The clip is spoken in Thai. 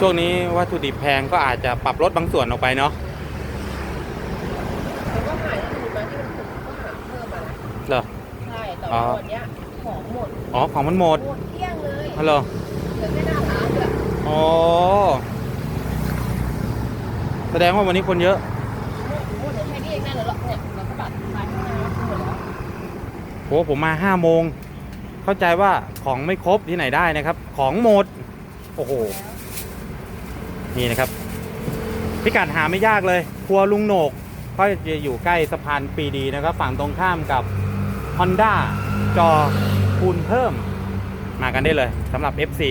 ช่วงนี้วัตถุดิบแพงก็อาจจะปรับลดบางส่วนออกไปเนาะแล้วก็หายที่อื่นมาที่มันถูกก็หาเพิ่มมานะเหรอ ใช่แต่อ๋อว่าวันเนี้ยของหมดอ๋อของมันหมดหมดเกลี้ยงเลยฮัลโหลเหลือแค่หน้าร้านเลยอ๋อ แสดงว่าวันนี้คนเยอะ หมดหมดเหลือแค่นี้เองนะเหลือเนี่ยเราก็บัตรร้านข้างหน้าหมดแล้วโหผมมาห้าโมง เข้าใจว่าของไม่ครบที่ไหนได้นะครับ ของหมด โอ้โห นี่นะครับ พิกัดหาไม่ยากเลยครัวลุงโหนกก็จะอยู่ใกล้สะพานปีดีนะครับ ฝั่งตรงข้ามกับ Honda จอคูณเพิ่มมากันได้เลยสำหรับ FC